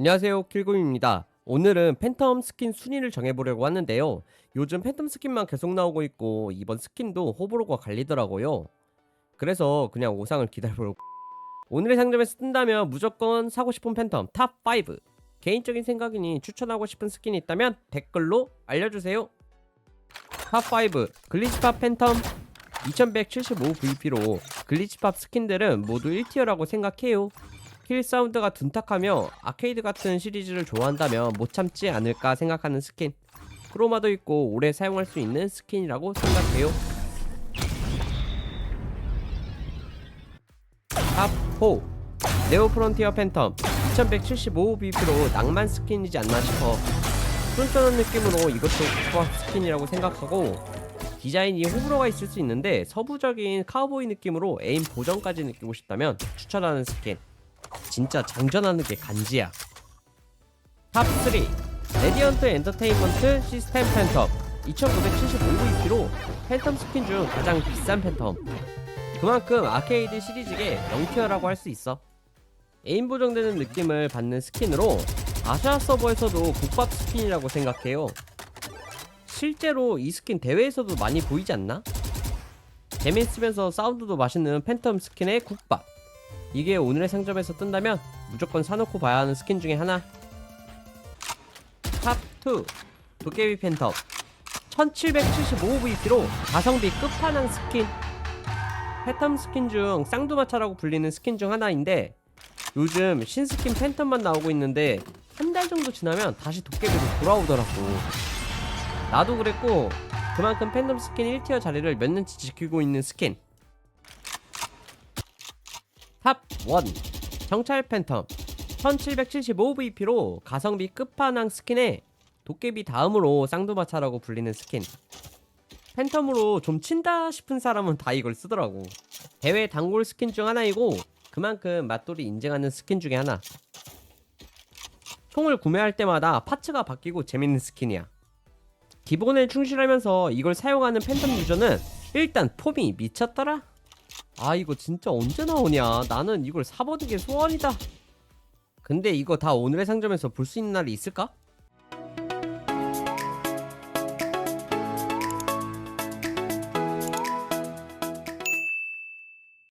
안녕하세요 킬곰입니다. 오늘은 팬텀 스킨 순위를 정해보려고 하는데요. 요즘 팬텀 스킨만 계속 나오고 있고 이번 스킨도 호불호가 갈리더라고요. 그래서 그냥 오상을 기다려보려고. 오늘의 상점에서 뜬다면 무조건 사고 싶은 팬텀 탑5 개인적인 생각이니 추천하고 싶은 스킨이 있다면 댓글로 알려주세요. 탑5 글리치팝 팬텀 2175VP로 글리치팝 스킨들은 모두 1티어라고 생각해요 힐 사운드가 둔탁하며 아케이드 같은 시리즈를 좋아한다면 못 참지 않을까 생각하는 스킨. 크로마도 있고 오래 사용할 수 있는 스킨이라고 생각해요. 탑4 네오 프론티어 팬텀. 2175bp로 낭만 스킨이지 않나 싶어. 쫀쫀한 느낌으로 이것도 국밥 스킨이라고 생각하고 디자인이 호불호가 있을 수 있는데 서부적인 카우보이 느낌으로 에임 보정까지 느끼고 싶다면 추천하는 스킨 진짜 장전하는 게 간지야. 탑 3. 레디언트 엔터테인먼트 시스템 팬텀 2975VP로 팬텀 스킨 중 가장 비싼 팬텀. 그만큼 아케이드 시리즈계 0티어라고 할 수 있어. 에임 보정되는 느낌을 받는 스킨으로 아시아 서버에서도 국밥 스킨이라고 생각해요. 실제로 이 스킨 대회에서도 많이 보이지 않나? 재밌으면서 사운드도 맛있는 팬텀 스킨의 국밥. 이게 오늘의 상점에서 뜬다면 무조건 사놓고 봐야 하는 스킨 중에 하나. 탑2 도깨비 팬텀 1775VP로 가성비 끝판왕 스킨. 패텀 스킨 중 쌍두마차라고 불리는 스킨 중 하나인데 요즘 신스킨 팬텀만 나오고 있는데 한 달 정도 지나면 다시 도깨비로 돌아오더라고. 나도 그랬고 그만큼 팬텀 스킨 1티어 자리를 몇 년치 지키고 있는 스킨 탑 1. 정찰 팬텀. 1775VP로 가성비 끝판왕 스킨에 도깨비 다음으로 쌍두마차라고 불리는 스킨. 팬텀으로 좀 친다 싶은 사람은 다 이걸 쓰더라고. 대회 단골 스킨 중 하나이고 그만큼 맛돌이 인증하는 스킨 중에 하나. 총을 구매할 때마다 파츠가 바뀌고 재밌는 스킨이야. 기본에 충실하면서 이걸 사용하는 팬텀 유저는 일단 폼이 미쳤더라 아 이거 진짜 언제 나오냐 나는 이걸 사보는 게 소원이다 근데 이거 다 오늘의 상점에서 볼 수 있는 날이 있을까?